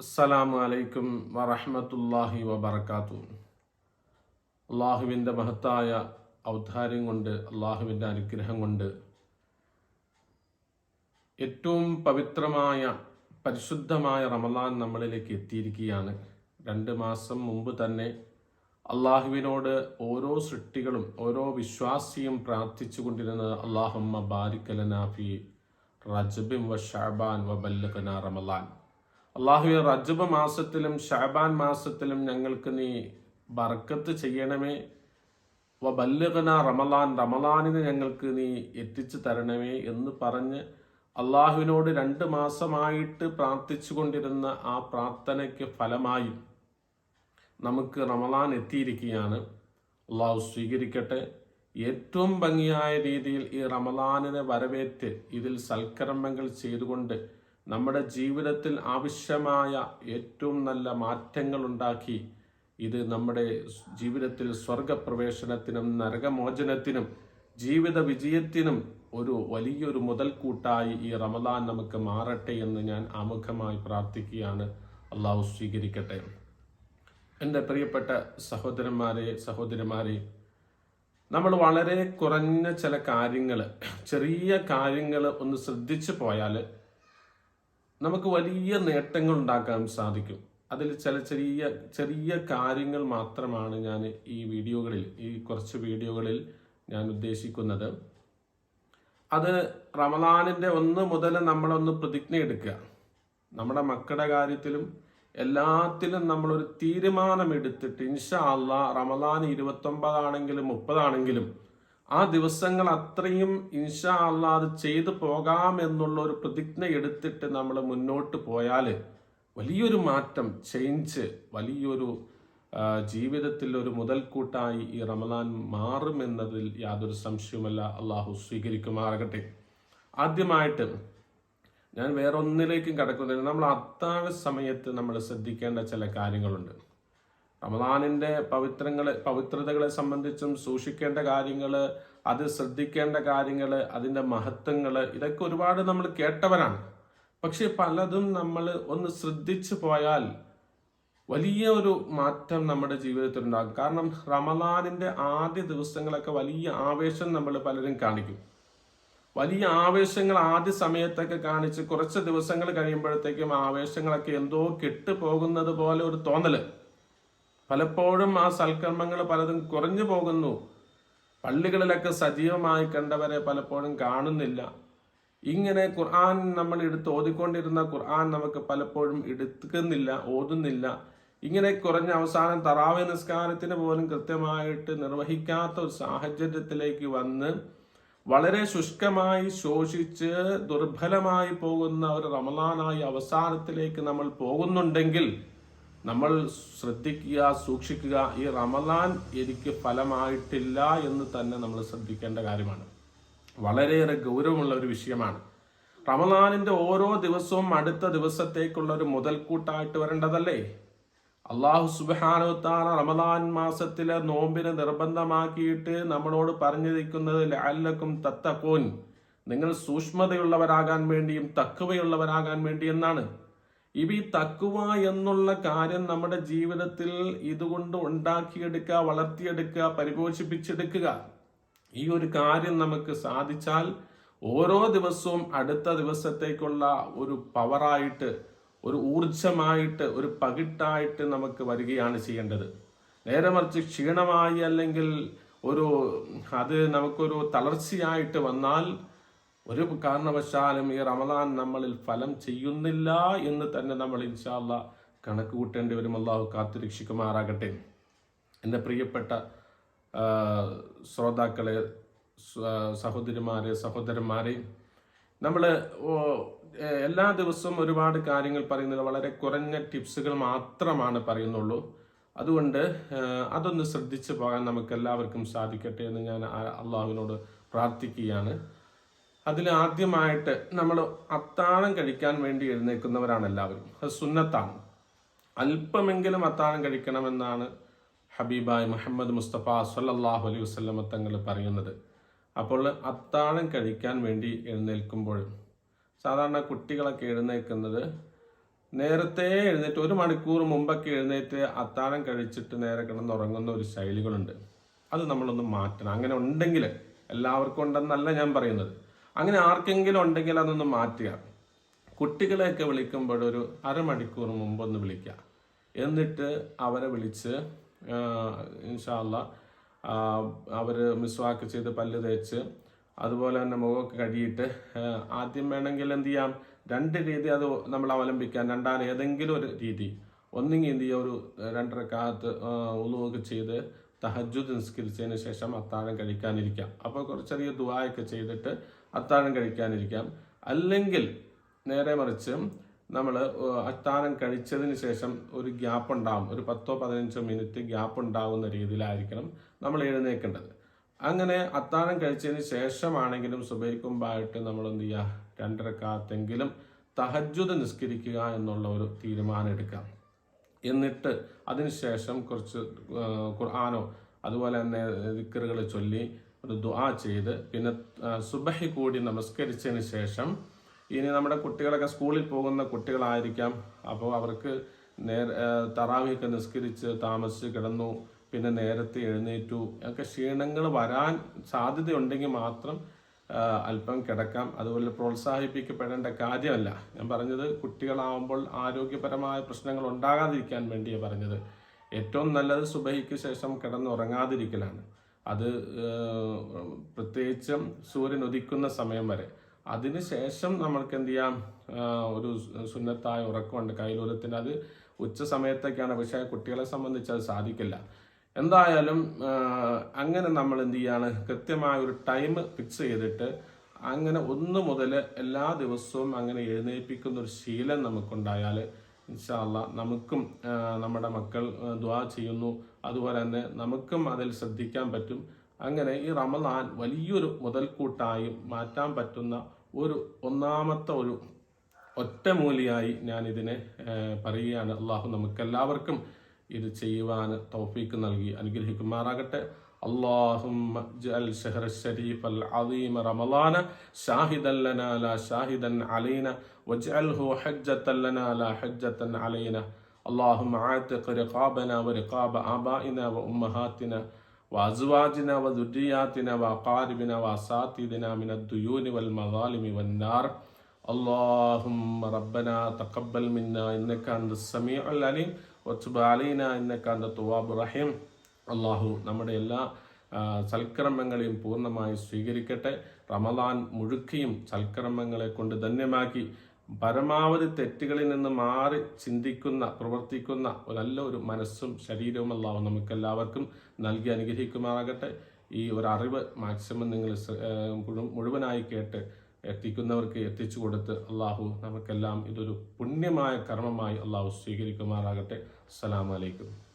അസ്സലാമു അലൈക്കും വറഹമത്തല്ലാഹി വബർക്കാത്തു അള്ളാഹുവിന്റെ മഹത്തായ ഔദ്ധാര്യം കൊണ്ട് അള്ളാഹുവിന്റെ അനുഗ്രഹം കൊണ്ട് ഏറ്റവും പവിത്രമായ പരിശുദ്ധമായ റമലാൻ നമ്മളിലേക്ക് എത്തിയിരിക്കുകയാണ്. രണ്ട് മാസം മുമ്പ് തന്നെ അള്ളാഹുവിനോട് ഓരോ സൃഷ്ടികളും ഓരോ വിശ്വാസിയും പ്രാർത്ഥിച്ചു കൊണ്ടിരുന്നത് അള്ളാഹുമ്മ ബാരിക്കലനാഫി റജബിം വ ഷാബാൻ വ ബല്ലഖന റമലാൻ അള്ളാഹുവെ റജബ് മാസത്തിലും ഷാബാൻ മാസത്തിലും ഞങ്ങൾക്ക് നീ ബർക്കത്ത് ചെയ്യണമേ. വ ബല്ലുകന റമലാൻ റമലാനിന് ഞങ്ങൾക്ക് നീ എത്തിച്ചു തരണമേ എന്ന് പറഞ്ഞ് അള്ളാഹുവിനോട് രണ്ട് മാസമായിട്ട് പ്രാർത്ഥിച്ചു കൊണ്ടിരുന്ന ആ പ്രാർത്ഥനയ്ക്ക് ഫലമായി നമുക്ക് റമലാൻ എത്തിയിരിക്കുകയാണ്. അള്ളാഹു സ്വീകരിക്കട്ടെ. ഏറ്റവും ഭംഗിയായ രീതിയിൽ ഈ റമലാനിനെ വരവേറ്റ് ഇതിൽ സൽക്കർമ്മങ്ങൾ ചെയ്തുകൊണ്ട് നമ്മുടെ ജീവിതത്തിൽ ആവശ്യമായ ഏറ്റവും നല്ല മാറ്റങ്ങൾ ഉണ്ടാക്കി ഇത് നമ്മുടെ ജീവിതത്തിൽ സ്വർഗപ്രവേശനത്തിനും നരകമോചനത്തിനും ജീവിത വിജയത്തിനും ഒരു വലിയൊരു മുതൽക്കൂട്ടായി ഈ റമദാൻ നമുക്ക് മാറട്ടെ എന്ന് ഞാൻ ആമുഖമായി പ്രാർത്ഥിക്കുകയാണ്. അള്ളാഹു സ്വീകരിക്കട്ടെ. എന്റെ പ്രിയപ്പെട്ട സഹോദരന്മാരെ സഹോദരിമാരെ നമ്മൾ വളരെ കുറഞ്ഞ ചില കാര്യങ്ങൾ ചെറിയ കാര്യങ്ങൾ ഒന്ന് ശ്രദ്ധിച്ചു പോയാൽ നമുക്ക് വലിയ നേട്ടങ്ങൾ ഉണ്ടാക്കാൻ സാധിക്കും. അതിൽ ചില ചെറിയ ചെറിയ കാര്യങ്ങൾ മാത്രമാണ് ഞാൻ ഈ വീഡിയോകളിൽ ഈ കുറച്ച് വീഡിയോകളിൽ ഞാൻ ഉദ്ദേശിക്കുന്നത്. അത് റമദാനിന്റെ ഒന്ന് മുതൽ നമ്മളൊന്ന് പ്രതിജ്ഞ എടുക്കുക. നമ്മുടെ മക്കളുടെ കാര്യത്തിലും എല്ലാത്തിലും നമ്മളൊരു തീരുമാനമെടുത്തിട്ട് ഇൻഷാ അള്ളാ റമദാൻ ഇരുപത്തൊമ്പതാണെങ്കിലും മുപ്പതാണെങ്കിലും ആ ദിവസങ്ങൾ അത്രയും ഇൻഷാ അള്ളാ അത് ചെയ്തു പോകാം എന്നുള്ള ഒരു പ്രതിജ്ഞ എടുത്തിട്ട് നമ്മൾ മുന്നോട്ട് പോയാൽ വലിയൊരു മാറ്റം ചേഞ്ച് വലിയൊരു ജീവിതത്തിൽ ഒരു മുതൽക്കൂട്ടായി ഈ റമദാൻ മാറുമെന്നതിൽ യാതൊരു സംശയവുമല്ല അള്ളാഹു സ്വീകരിക്കുമാറാകട്ടെ. ആദ്യമായിട്ട് ഞാൻ വേറൊന്നിലേക്കും കടക്കുന്നില്ല. നമ്മൾ അത്താഴ സമയത്ത് നമ്മൾ ശ്രദ്ധിക്കേണ്ട ചില കാര്യങ്ങളുണ്ട്. റമദാനിന്റെ പവിത്രങ്ങളെ പവിത്രതകളെ സംബന്ധിച്ചും സൂക്ഷിക്കേണ്ട കാര്യങ്ങൾ അത് ശ്രദ്ധിക്കേണ്ട കാര്യങ്ങൾ അതിന്റെ മഹത്വങ്ങൾ ഇതൊക്കെ ഒരുപാട് നമ്മൾ കേട്ടവരാണ്. പക്ഷെ പലതും നമ്മൾ ഒന്ന് ശ്രദ്ധിച്ചു പോയാൽ വലിയ ഒരു മാറ്റം നമ്മുടെ ജീവിതത്തിൽ ഉണ്ടാകും. കാരണം റമദാനിന്റെ ആദ്യ ദിവസങ്ങളൊക്കെ വലിയ ആവേശം നമ്മൾ പലരും കാണിക്കും. വലിയ ആവേശങ്ങൾ ആദ്യ സമയത്തൊക്കെ കാണിച്ച് കുറച്ച് ദിവസങ്ങൾ കഴിയുമ്പോഴത്തേക്കും ആവേശങ്ങളൊക്കെ എന്തോ കെട്ടുപോകുന്നത് പോലെ ഒരു തോന്നൽ. പലപ്പോഴും ആ സൽക്കർമ്മങ്ങൾ പലതും കുറഞ്ഞു പോകുന്നു. പള്ളികളിലൊക്കെ സജീവമായി കണ്ടവരെ പലപ്പോഴും കാണുന്നില്ല. ഇങ്ങനെ ഖുർആൻ നമ്മൾ എടുത്ത് ഓതിക്കൊണ്ടിരുന്ന ഖുർആൻ നമുക്ക് പലപ്പോഴും എടുക്കുന്നില്ല ഓതുന്നില്ല. ഇങ്ങനെ കുറഞ്ഞ അവസാനം തറാവി നിസ്കാരത്തിന് പോലും കൃത്യമായിട്ട് നിർവഹിക്കാത്ത ഒരു സാഹചര്യത്തിലേക്ക് വന്ന് വളരെ ശുഷ്കമായി ശോഷിച്ച് ദുർബലമായി പോകുന്ന ഒരു റമലാനായി അവസാനത്തിലേക്ക് നമ്മൾ പോകുന്നുണ്ടെങ്കിൽ നമ്മൾ ശ്രദ്ധിക്കുക സൂക്ഷിക്കുക ഈ റമദാൻ എനിക്ക് ഫലമായിട്ടില്ല എന്ന് തന്നെ നമ്മൾ ശ്രദ്ധിക്കേണ്ട കാര്യമാണ്. വളരെയേറെ ഗൗരവമുള്ള ഒരു വിഷയമാണ്. റമദാനിന്റെ ഓരോ ദിവസവും അടുത്ത ദിവസത്തേക്കുള്ള ഒരു മുതൽക്കൂട്ടായിട്ട് വരേണ്ടതല്ലേ? അള്ളാഹു സുബാനുത്താന റമദാൻ മാസത്തിലെ നോമ്പിനെ നിർബന്ധമാക്കിയിട്ട് നമ്മളോട് പറഞ്ഞിരിക്കുന്നത് ലഅല്ലക്കും തത്തക്കോൻ നിങ്ങൾ സൂക്ഷ്മതയുള്ളവരാകാൻ വേണ്ടിയും തക്കുവയുള്ളവരാകാൻ വേണ്ടി എന്നാണ്. ഇവ ഈ തക്കുവ എന്നുള്ള കാര്യം നമ്മുടെ ജീവിതത്തിൽ ഇതുകൊണ്ട് ഉണ്ടാക്കിയെടുക്കുക വളർത്തിയെടുക്കുക പരിപോഷിപ്പിച്ചെടുക്കുക. ഈ ഒരു കാര്യം നമുക്ക് സാധിച്ചാൽ ഓരോ ദിവസവും അടുത്ത ദിവസത്തേക്കുള്ള ഒരു പവറായിട്ട് ഒരു ഊർജമായിട്ട് ഒരു പകിട്ടായിട്ട് നമുക്ക് വരികയാണ് ചെയ്യേണ്ടത്. നേരെ മറിച്ച് ക്ഷീണമായി അല്ലെങ്കിൽ ഒരു അത് നമുക്കൊരു തളർച്ചയായിട്ട് വന്നാൽ ഒരു കാരണവശാലും ഈ റമദാൻ നമ്മളിൽ ഫലം ചെയ്യുന്നില്ല എന്ന് തന്നെ നമ്മൾ ഇൻഷാല്ല കണക്ക് കൂട്ടേണ്ടി വരും. അള്ളാഹു കാത്തുരക്ഷിക്കുമാറാകട്ടെ എന്റെ പ്രിയപ്പെട്ട ശ്രോതാക്കളെ സഹോദരിമാരെ സഹോദരന്മാരെ നമ്മൾ എല്ലാ ദിവസവും ഒരുപാട് കാര്യങ്ങൾ പറയുന്നത് വളരെ കുറഞ്ഞ ടിപ്സുകൾ മാത്രമാണ് പറയുന്നുള്ളൂ. അതുകൊണ്ട് അതൊന്ന് ശ്രദ്ധിച്ചു പോകാൻ നമുക്ക് എല്ലാവർക്കും സാധിക്കട്ടെ എന്ന് ഞാൻ അള്ളാഹുവിനോട് പ്രാർത്ഥിക്കുകയാണ്. അതിൽ ആദ്യമായിട്ട് നമ്മൾ അത്താഴം കഴിക്കാൻ വേണ്ടി എഴുന്നേൽക്കുന്നവരാണ് എല്ലാവരും. അത് സുന്നത്താണ്. അല്പമെങ്കിലും അത്താഴം കഴിക്കണമെന്നാണ് ഹബീബായ് മുഹമ്മദ് മുസ്തഫ സല്ലല്ലാഹു അലൈഹി വസ്ലമ തങ്ങൾ പറയുന്നത്. അപ്പോൾ അത്താഴം കഴിക്കാൻ വേണ്ടി എഴുന്നേൽക്കുമ്പോൾ സാധാരണ കുട്ടികളൊക്കെ എഴുന്നേൽക്കുന്നത് നേരത്തെ എഴുന്നേറ്റ് ഒരു മണിക്കൂർ മുമ്പൊക്കെ എഴുന്നേറ്റ് അത്താഴം കഴിച്ചിട്ട് നേരെ കിടന്നുറങ്ങുന്ന ഒരു ശൈലികളുണ്ട്. അത് നമ്മളൊന്ന് മാറ്റണം. അങ്ങനെ ഉണ്ടെങ്കിൽ എല്ലാവർക്കും ഉണ്ടെന്നല്ല ഞാൻ പറയുന്നത്. അങ്ങനെ ആർക്കെങ്കിലും ഉണ്ടെങ്കിൽ അതൊന്ന് മാറ്റുക. കുട്ടികളെയൊക്കെ വിളിക്കുമ്പോൾ ഒരു അരമണിക്കൂർ മുമ്പൊന്ന് വിളിക്കുക. എന്നിട്ട് അവരെ വിളിച്ച് ഇൻഷാല്ല അവർ മിസ്വാക്ക് ചെയ്ത് പല്ല് തേച്ച് അതുപോലെ തന്നെ മുഖമൊക്കെ കഴുകിയിട്ട് ആദ്യം വേണമെങ്കിൽ എന്ത് ചെയ്യാം? രണ്ട് രീതി അത് നമ്മൾ അവലംബിക്കാം. രണ്ടാം ഏതെങ്കിലും ഒരു രീതി. ഒന്നെങ്കിൽ എന്ത് ചെയ്യുക? ഒരു രണ്ടരക്കാലത്ത് ഉളുവൊക്കെ ചെയ്ത് തഹജുദ് നിസ്കരിച്ചതിന് ശേഷം അത്താഴം കഴിക്കാനിരിക്കാം. അപ്പോൾ കുറച്ചധികം ചെറിയ ദുവായൊക്കെ ചെയ്തിട്ട് അത്താഴം കഴിക്കാനിരിക്കാം. അല്ലെങ്കിൽ നേരെ മറിച്ച് നമ്മൾ അത്താഴം കഴിച്ചതിന് ശേഷം ഒരു ഗ്യാപ്പ് ഉണ്ടാവും ഒരു പത്തോ പതിനഞ്ചോ മിനിറ്റ് ഗ്യാപ്പ് ഉണ്ടാകുന്ന രീതിയിലായിരിക്കണം നമ്മൾ എഴുന്നേക്കേണ്ടത് അങ്ങനെ അത്താഴം കഴിച്ചതിന് ശേഷമാണെങ്കിലും സുബൈക്കുമ്പായിട്ട് നമ്മൾ എന്ത് ചെയ്യുക? രണ്ടരക്കാത്തെങ്കിലും തഹജുദ് നിസ്കരിക്കുക എന്നുള്ള ഒരു തീരുമാനം എടുക്കാം. എന്നിട്ട് അതിനുശേഷം കുറച്ച് ഖുർആാനോ അതുപോലെ തന്നെ ദിക്കറുകൾ ചൊല്ലി ഒരു ദുആ ചെയ്ത്. പിന്നെ സുബഹി കൂടി നമസ്കരിച്ചതിന് ശേഷം ഇനി നമ്മുടെ കുട്ടികളൊക്കെ സ്കൂളിൽ പോകുന്ന കുട്ടികളായിരിക്കാം. അപ്പോൾ അവർക്ക് നേരെ തറാവിയൊക്കെ നിസ്കരിച്ച് താമസിച്ച് കിടന്നു പിന്നെ നേരത്തെ എഴുന്നേറ്റു. ഒക്കെ ക്ഷീണങ്ങൾ വരാൻ സാധ്യതയുണ്ടെങ്കിൽ മാത്രം അല്പം കിടക്കാം. അതുപോലെ പ്രോത്സാഹിപ്പിക്കപ്പെടേണ്ട കാര്യമല്ല. ഞാൻ പറഞ്ഞത് കുട്ടികളാവുമ്പോൾ ആരോഗ്യപരമായ പ്രശ്നങ്ങൾ ഉണ്ടാകാതിരിക്കാൻ വേണ്ടിയാണ് പറഞ്ഞത്. ഏറ്റവും നല്ലത് സുബഹിക്ക് ശേഷം കിടന്നുറങ്ങാതിരിക്കലാണ്. അത് പ്രത്യേകിച്ചും സൂര്യൻ ഉദിക്കുന്ന സമയം വരെ. അതിനുശേഷം നമ്മൾക്ക് എന്ത് ചെയ്യാം? ഒരു സുന്നത്തായ ഉറക്കമുണ്ട്. കൈലൂലത്തിന് അത് ഉച്ച സമയത്തൊക്കെയാണ്. പക്ഷേ കുട്ടികളെ സംബന്ധിച്ച് അത് സാധിക്കില്ല. എന്തായാലും അങ്ങനെ നമ്മൾ എന്ത് ചെയ്യാണ്? കൃത്യമായ ഒരു ടൈം ഫിക്സ് ചെയ്തിട്ട് അങ്ങനെ ഒന്ന് മുതൽ എല്ലാ ദിവസവും അങ്ങനെ എഴുന്നേൽപ്പിക്കുന്ന ഒരു ശീലം നമുക്കുണ്ടായാൽ ഇൻഷാല്ല നമുക്കും നമ്മുടെ മക്കൾ ദ്വാ ചെയ്യുന്നു. അതുപോലെ തന്നെ നമുക്കും അതിൽ ശ്രദ്ധിക്കാൻ പറ്റും. അങ്ങനെ ഈ റമദാൻ വലിയൊരു മുതൽക്കൂട്ടായി മാറ്റാൻ പറ്റുന്ന ഒരു ഒന്നാമത്തെ ഒരു ഒറ്റമൂലിയായി ഞാൻ ഇതിനെ പറയുകയാണ്. അള്ളാഹു നമുക്കെല്ലാവർക്കും ഇത് ചെയ്യുവാൻ തോഫീക്ക് നൽകി അനുഗ്രഹിക്കുമാറാകട്ടെ. اللهم اجعل شهر الشريف العظيم رمضان شاهدا لنا لا شاهدا علينا واجعله حجة لنا لا حجة علينا اللهم عاتق رقابنا ورقاب آبائنا وأمهاتنا وأزواجنا وذرياتنا وأقاربنا وأساتذنا من الديون والمظالم والنار اللهم ربنا تقبل منا إنك أنت السميع العليم وتب علينا إنك أنت التواب الرحيم അള്ളാഹു നമ്മുടെ എല്ലാ സൽക്കർമ്മങ്ങളെയും പൂർണമായി സ്വീകരിക്കട്ടെ. റമദാൻ മുഴുക്കിയും സൽക്കർമ്മങ്ങളെ കൊണ്ട് ധന്യമാക്കി. പരമാവധി തെറ്റുകളിൽ നിന്ന് മാറി ചിന്തിക്കുന്ന പ്രവർത്തിക്കുന്ന നല്ല ഒരു മനസ്സും ശരീരവും അല്ലാഹു നമുക്കെല്ലാവർക്കും നൽകി അനുഗ്രഹിക്കുമാറാകട്ടെ. ഈ ഒരു അറിവ് മാക്സിമം നിങ്ങൾ മുഴുവനായി കേട്ട് എത്തിക്കുന്നവർക്ക് എത്തിച്ചു കൊടുത്ത് അള്ളാഹു നമുക്കെല്ലാം ഇതൊരു പുണ്യമായ കർമ്മമായി അള്ളാഹു സ്വീകരിക്കുമാറാകട്ടെ. അസ്സലാമു അലൈക്കും.